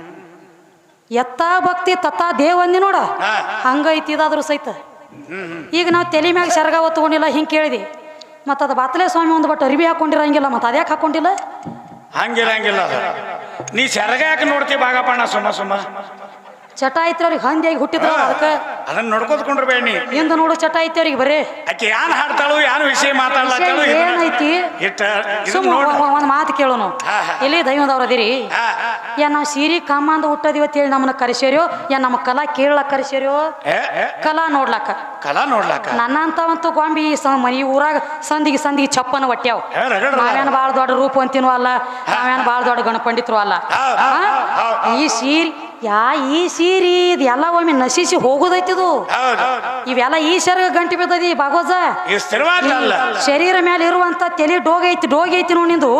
ಎತ್ತಾ ಭಕ್ತಿ ತತ್ತಾ ದೇವಂದಿ ಅಂದಿ ನೋಡ? ಹಾ. ಹಂಗೈತಿ ಇದಾದ್ರು ಸಹಿತ. ಹ್ಮ್ ಹ್ಮ್. ಈಗ ನಾವು ತಲೆ ಮ್ಯಾಗ ಶರಗ ಹೊತ್ಕೊಂಡಿಲ್ಲ ಹಿಂಗೆ ಕೇಳಿದಿ. ಮತ್ತು ಅದು ಬಾತ್ಲೆ ಸ್ವಾಮಿ ಒಂದು ಬಟ್ ಅರಿವಿ ಹಾಕೊಂಡಿರಂಗಿಲ್ಲ ಮತ್ತು ಅದ್ಯಾಕೆ ಹಾಕೊಂಡಿಲ್ಲ? ಹಂಗಿರಂಗಿಲ್ಲ ಅದು ನೀ ಸೆರಗ ಯಾಕೆ ನೋಡ್ತಿ ಬಾಗಪ್ಪಣ್ಣ ಸುಮ್ಮ ಸುಮ್ಮ. ಚಟ ಐತ್ರಿ ಅವ್ರಿಗೆ ಹಂದಿಯಾಗಿ ಹುಟ್ಟಿದ್ರು ಅದಕ್ಕೆ ಅದನ್ನ ನೋಡ್ಕೋದ್ಕೊಂಡ್ರ ಎಂದ ಹಿಂದೆ ನೋಡು ಚಟ ಐತಿ ಅವ್ರಿಗೆ ಬರೀ. ಆಕೆ ಯಾನ್ ಹಾಡ್ತಾಳು ಯಾನ್ ವಿಷಯ ಮಾತಾಡ್ಲಾತಾಳು ಏನೈತಿ? ಇಟ್ಟ ಸುಮ್ಮ ಒಂದು ಮಾತು ಕೇಳೋನು ಇಲ್ಲಿ ದೈವದವ್ರು ಅದಿರಿ. ಯಾ ನಾವು ಸೀರೆ ಕಮ್ಮಂದ ಹೇಳಿ ನಮ್ಮನ್ನ ಕರೆಸ್ಯಾರ್ಯೋ? ಯಾ ನಮ್ಮ ಕಲಾ ಕೇಳಕ್ ಕರೆಸ್ಯಾರ್ಯೋ? ಕಲಾ ನೋಡ್ಲಕ್ಕ ಕಲಾ ನೋಡ್ಲಾಕ. ನನ್ನಂತವಂತೂ ಗೊಂಬಿ ಮನಿ ಊರಾಗ ಸಂದಿಗೆ ಸಂದಿಗೆ ಚಪ್ಪನ ಒಟ್ಟ್ಯಾವ ನಾವೇನ್ ಬಾಳ ದೊಡ್ಡ ರೂಪ ಭಾಳ ದೊಡ್ಡ ರೂಪವಂತಿನೂ ಅಲ್ಲ ನಾವೇನು ಭಾಳ ದೊಡ್ಡ ಗಣಪಂಡಿತರು ಅಲ್ಲ. ಈ ಸೀರೆ ಯಾ ಈ ಸೀರಿ ಇದೆಲ್ಲ ಎಲ್ಲ ಒಮ್ಮೆ ನಶಿಸಿ ಹೋಗುದೈತಿದು? ಇವೆಲ್ಲ ಈ ಶರ ಗಂಟೆ ಬಿದ್ದದಿ ಅಲ್ಲ. ಶರೀರ ಮೇಲೆ ಇರುವಂತ ತಲೆ ಡೋಗ ಐತಿ ಡೋಗಿ ಐತಿ ನೋಡಿ ನಿಂದು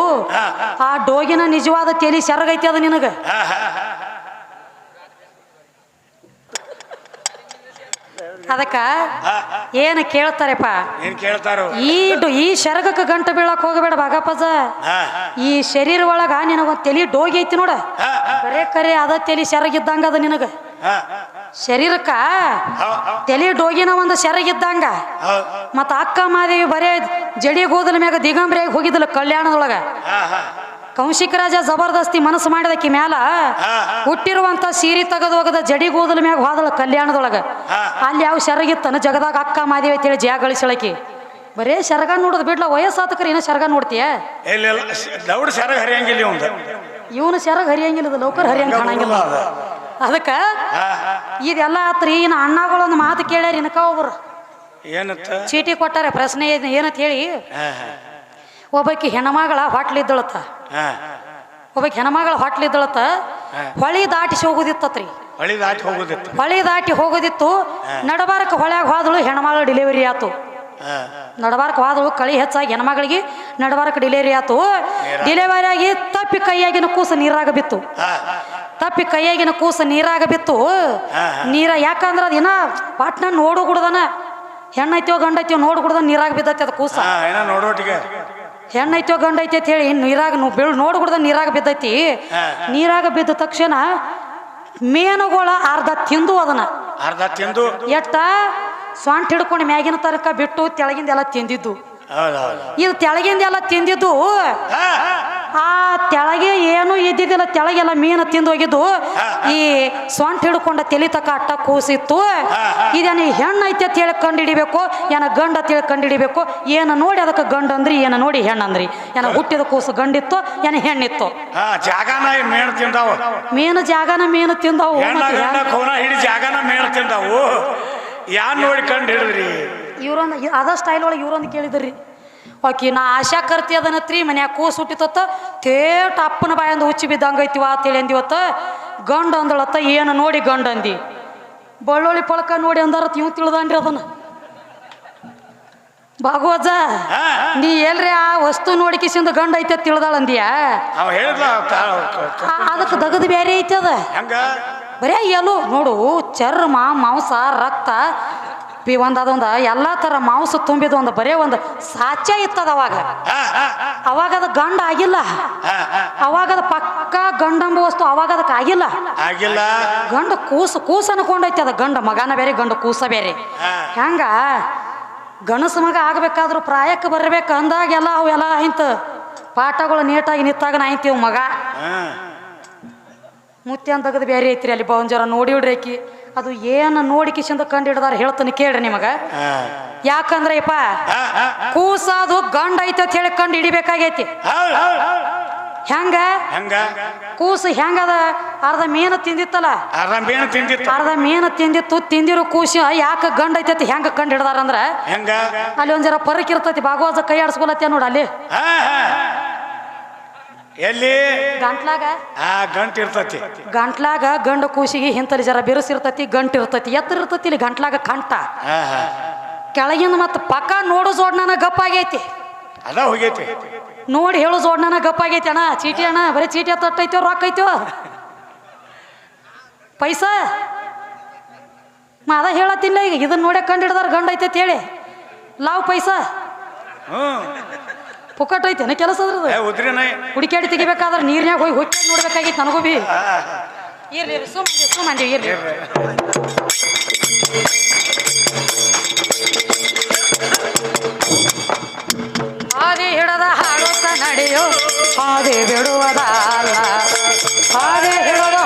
ಆ ಡೋಗಿನ ನಿಜವಾದ ತಲೆ ಶರಗೈತಿ ಅದು ನಿನಗ ಹಾ, ಹಾ, ಅದಕ್ಕ ಏನು ಕೇಳ್ತಾರೆಪ್ಪ? ಏನ್ ಕೇಳ್ತಾರ? ಈ ಡು- ಈ ಶರಗಕ್ಕೆ ಗಂಟು ಬೀಳಕ್ ಹೋಗಬೇಡ ಬಾಗಪ್ಪಜ. ಈ ಶರೀರ ಒಳಗ ನಿನಗೊಂದು ತಲೆ ಡೋಗಿ ಐತಿ ನೋಡ. ಕರೆ ಕರೆ ಅದ ತಲಿ ಶರಗಿದ್ದಂಗ ಅದ ನಿನಗ. ಶರೀರಕ್ಕ ತಲಿ ಡೋಗಿನ ಒಂದು ಶರಗಿದ್ದಂಗ ಮತ್ತ ಅಕ್ಕ ಮಾದೇವಿ ಬರೇ ಜಡಿ ಗೋದಲ ಮ್ಯಾಗ ದಿಗಂಬರಿಯಾಗಿ ಹೋಗಿದ್ದಲ್ಲ ಕಲ್ಯಾಣದೊಳಗ. ಕೌಶಿಕ ರಾಜ ಜಬರ್ದಸ್ತಿ ಮನಸ್ಸು ಮಾಡಿದಕ್ಕೆ ಮ್ಯಾಲ ಹುಟ್ಟಿರುವಂತ ಸೀರೆ ತೆಗೆದು ಹೋಗದ ಜಡಿ ಗೋದಲ ಮ್ಯಾಗ ಹೋದಳ ಕಲ್ಯಾಣದೊಳಗ. ಅಲ್ಲಿ ಯಾವ ಶರಗಿತ್ತನ ಜಗದಾಗ ಅಕ್ಕ ಮಾದೇವಿ ಅಂತೇಳಿ ಜಾಗ ಗಳಿಸಳಕಿ. ಬರೇ ಶರಗ ನೋಡೋದು ಬಿಡ್ಲ ವಯಸ್ಸಾತಕ್ರಿ ಏನೋ ಶರಗ ನೋಡ್ತೀಯ? ಇವನು ಶರಗ ಹರಿಯಂಗಿಲ್ಲ ಲೌಕರ್ ಹರಿಯಂಗ ಕಾಣಂಗಿಲ್ಲ. ಅದಕ್ಕ ಇದೆಲ್ಲ ಆತ್ರಿ ಇನ್ನು ಅಣ್ಣಗಳೊಂದು ಮಾತು ಕೇಳ್ಯಾರ ಇನ್ಕ ಒಬ್ರು. ಏನತ್ತ ಚೀಟಿ ಕೊಟ್ಟಾರೆ ಪ್ರಶ್ನೆ ಏನು ಏನಂತ ಹೇಳಿ? ಒಬ್ಬಾಕಿ ಹೆಣ್ಮಗಳ ಹೊಟ್ಲಿದ್ದಳತ್ತ. ಒಬ್ಬಾಕಿ ಹೆಣ್ಮಗಳ ಹೊಟ್ಲಿದ್ದಳತ್ತ ಹೊಳಿ ದಾಟಿಸಿ ಹೋಗುದಿತ್ತತ್ರಿ. ಹೊಳಿ ದಾಟಿ ಹೋಗುದಿತ್ತು. ಹೊಳಿ ದಾಟಿ ಹೋಗೋದಿತ್ತು. ನಡಬಾರಕ ಹೊಳ್ಯಾಗ ಹೋದಳು ಹೆಣ್ಮಗಳ ಡೆಲಿವರಿ ಆತು. ನಡಬಾರಕ ಹೋದಳು ಕಳಿ ಹೆಚ್ಚಾಗಿ ಹೆಣ್ಮಗಳಿಗೆ ನಡಬಾರಕ ಡೆಲಿವರಿ ಆತು. ಡೆಲಿವರಿ ಆಗಿ ತಪ್ಪಿ ಕೈಯಾಗಿನ ಕೂಸು ನೀರಾಗ ಬಿತ್ತು. ತಪ್ಪಿ ಕೈಯಾಗಿನ ಕೂಸು ನೀರಾಗ ಬಿತ್ತು. ನೀರ ಯಾಕಂದ್ರ ಅದೇನ ಪಾಟ್ನ ನೋಡು ಕುಡ್ದನ ಹೆಣ್ಣೈತಿಯೋ ಗಂಡೈತಿಯೋ ನೋಡು ಕುಡ್ದ ನೀರಾಗ ಬಿದ್ದೈತಿ ಅದು ಕೂಸ. ನೋಡೋಟಿಗೆ. ಹೆಣ್ಣೈತಿಯೋ ಗಂಡೈತೆ ಅಂತ ಹೇಳಿ ನೀರಾಗ ಬೀಳ್ ನೋಡು ಕುಡ್ದ ನೀರಾಗ ಬಿದ್ದೈತಿ. ನೀರಾಗ ಬಿದ್ದ ತಕ್ಷಣ ಮೇನುಗಳ ಅರ್ಧ ತಿಂದು ಅದನ್ನ. ಅರ್ಧ ತಿಂದು. ಎಟ್ಟ ಸ್ವಾಂಟ್ ಹಿಡ್ಕೊಂಡು ಮ್ಯಾಗಿನ ತನಕ ಬಿಟ್ಟು ತೆಳಗಿಂದ ಎಲ್ಲ ತಿಂದಿದ್ದು. ಇದು ತೆಳಗಿಂದ ಎಲ್ಲ ತಿಂದಿದ್ದು ಆ ತೆಳಗೆ ಏನು ಇದ್ದಿದ್ದಿಲ್ಲ ತೆಳಗೆಲ್ಲ ಮೀನು ತಿಂದು ಹೋಗಿದ್ದು ಈ ಸೊಂಟ ಹಿಡ್ಕೊಂಡ ತಲೆ ತಕ ಅಟ್ಟ ಕೂಸಿತ್ತು. ಇದನ್ನ ಹೆಣ್ಣು ಐತೆ ಅಂತ ಹೇಳಿ ಕಂಡು ಹಿಡಿಬೇಕು ಏನ ಗಂಡ ಅಂತ ಹೇಳಿ ಕಂಡು ಹಿಡಿಬೇಕು ಏನ ನೋಡಿ ಅದಕ್ಕೆ ಗಂಡ ಅಂದ್ರಿ ಏನ ನೋಡಿ ಹೆಣ್ಣು ಅಂದ್ರಿ. ಏನ ಹುಟ್ಟಿದ ಕೂಸು ಗಂಡಿತ್ತು ಏನ ಹೆಣ್ಣಿತ್ತು. ಮೀನು ಜಾಗನ ಮೀನು ತಿಂದವು ಜಾಗನ ಮೀನು ತಿಂದಾವು. ಯಾರು ನೋಡಿ ಕಂಡು ಹಿಡಿದ್ರಿ? ಇವ್ರೊಂದು ಅದ ಸ್ಟೈಲ್ ಒಳಗೆ ಇವ್ರೊಂದು ಕೇಳಿದ್ರಿ. ಆಕಿ ನಾ ಆಶಾ ಕರ್ತಿ ಅದನ್ನತ್ರಿ ಮನ್ಯಾಗ ಕೂಸ್ ಹುಟ್ಟಿತತ್ತ ತೇಟ್ ಅಪ್ಪನ ಬಾಯಂದು ಹುಚ್ಚಿ ಬಿದ್ದಂಗ ಐತಿವ ಅಂತೇಳಿ ಅಂದಿವತ್ತ ಗಂಡ ಅಂದಳತ್ತ ಏನು ನೋಡಿ ಗಂಡ ಅಂದಿ. ಬಳ್ಳೊಳ್ಳಿ ಪಳಕ ನೋಡಿ ಅಂದಾರತ್ ಇವು ತಿಳ್ದಾನ್ರಿ ಅದನ್ನ. ಭಾಗವಜ ನೀ ಎಲ್ರಿ ಆ ವಸ್ತು ನೋಡಿ ಕಿಸಿಂದ ಗಂಡ ಐತೆ ತಿಳ್ದಾಳ ಅಂದಿಯ? ಅದಕ್ಕೆ ದಗದ್ ಬೇರೆ ಐತೆ ಅದ. ಬರೇ ಎಲ್ಲೋ ನೋಡು ಚರ್ಮ ಮಾಂಸ ರಕ್ತ ಬಿ ಒಂದು ಅದೊಂದು ಎಲ್ಲಾ ತರ ಮಾಂಸ ತುಂಬಿದ ಒಂದು ಬರೇ ಒಂದು ಸಾಚ ಇತ್ತದ ಅವಾಗ. ಅವಾಗ ಅದು ಗಂಡ ಆಗಿಲ್ಲ. ಅವಾಗ ಅದು ಪಕ್ಕ ಗಂಡಂಬ ವಸ್ತು ಅವಾಗ ಅದಕ್ಕೆ ಆಗಿಲ್ಲ. ಆಗಿಲ್ಲ. ಗಂಡ ಕೂಸು ಕೂಸು ಅನ್ಕೊಂಡೈತಿ ಅದ ಗಂಡ ಮಗನ ಬೇರೆ ಗಂಡ ಕೂಸ ಬೇರೆ. ಹೆಂಗ ಗಣಸ ಮಗ ಆಗ್ಬೇಕಾದ್ರೂ ಪ್ರಾಯಕ್ಕೆ ಬರ್ಬೇಕು ಅಂದಾಗೆಲ್ಲ ಅವೆಲ್ಲ ಇಂತ ಪಾಠಗಳು ನೀಟಾಗಿ ನಿಂತಾಗ ಇವ್ ಮಗ. ಮುತ್ಯನ್ ತೆಗೆದು ಬೇರೆ ಐತ್ರಿ ಅಲ್ಲಿ ಬವಂಜರ ನೋಡಿ ಆಕಿ. ಅದು ಏನು ನೋಡಿ ಕಿಶಿಂದ ಕಂಡು ಹಿಡ್ದಾರ ಹೇಳ್ತಾನೆ ಕೇಳ್ರಿ ನಿಮಗ. ಯಾಕಂದ್ರೆ ಯಪ್ಪ ಹಾ. ಕೂಸಾದು ಗಂಡ ಐತೆ ಅಂತ ಹೇಳಿ ಕಂಡು ಹಿಡಿಬೇಕಾಗೈತಿ. ಹೆಂಗ? ಕೂಸ ಕೂಸು ಹೆಂಗದ ಅರ್ಧ ಮೀನು ತಿಂದಿತ್ತಲ್ಲ? ಅರ್ಧ ಮೀನು ತಿಂದಿತ್ತು. ಅರ್ಧ ಮೀನು ತಿಂದಿತ್ತು ತಿಂದಿರೋ ಕೂಸು ಯಾಕೆ ಗಂಡ ಐತೆ ಹೆಂಗ ಕಂಡು ಹಿಡ್ದಾರ ಅಂದ್ರ ಹೆಂಗ? ಅಲ್ಲಿ ಒಂದ್ ಜರ ಪರಕ್ ಇರ್ತೈತಿ ಭಾಗವತ ಕೈ ಆಡ್ಸ್ಕೊಲತ್ತ ನೋಡ ಅಲ್ಲಿ. ಎಲ್ಲಿ? ಗಂಟ್ಲಾಗ? ಆ ಗಂಟ್ ಇರ್ತತಿ ಗಂಟ್ಲಾಗ ಗಂಡ ಕೂಸಿಗೆ ಹಿಂತಲಿ ಜರ ಬಿರುಸಿರ್ತೈತಿ ಗಂಟ್ ಇರ್ತತಿ ಎತ್ತರ ಇರ್ತತಿ ಇಲ್ಲಿ ಗಂಟ್ಲಾಗ ಕಂಠ. ಕೆಳಗಿನ ಮತ್ತೆ ಪಕ್ಕ ನೋಡು ಜೋಡ್ನನ ಗಪ್ಪ ಆಗೈತಿ. ಅದ ಹೋಗೈತಿ. ನೋಡಿ ಹೇಳು ಜೋಡ್ನನ ಗಪ್ಪ ಆಗೈತಿ ಅಣ್ಣ. ಚೀಟಿ ಅಣ್ಣ ಬರೀ ಚೀಟಿ ತಟ್ಟೈತೋ ರೊಕ್ಕ ಐತೋ? ಪೈಸ? ಅದ ಹೇಳತ್ತಿಲ್ಲ ಈಗ. ಇದನ್ನ ನೋಡ್ಯಾಕ ಕಂಡು ಹಿಡ್ದಾರ ಗಂಡ ಐತೆ ಹೇಳಿ. ಲಾವ್ ಪೈಸಾ? ಹ್ಮ್. ಪುಕ್ಕಟ್ ಐತೆನ ಕೆಲಸ ಹುಡುಕಾಡಿ ತೆಗಿಬೇಕಾದ್ರೆ ನೀರ್ನ್ಯಾಗ ಹೋಗಿ ಹುಚ್ಚಿ ನೋಡ್ಬೇಕಾಗಿ ನನಗೂ ಬಿ ಹಾದಿ ಹಿಡದ ಹಾಡುತ್ತ ನಡೆಯೋ ಹಾದಿ ಬಿಡುವುದಲ್ಲ ಹಾದಿ ಹಿಡದ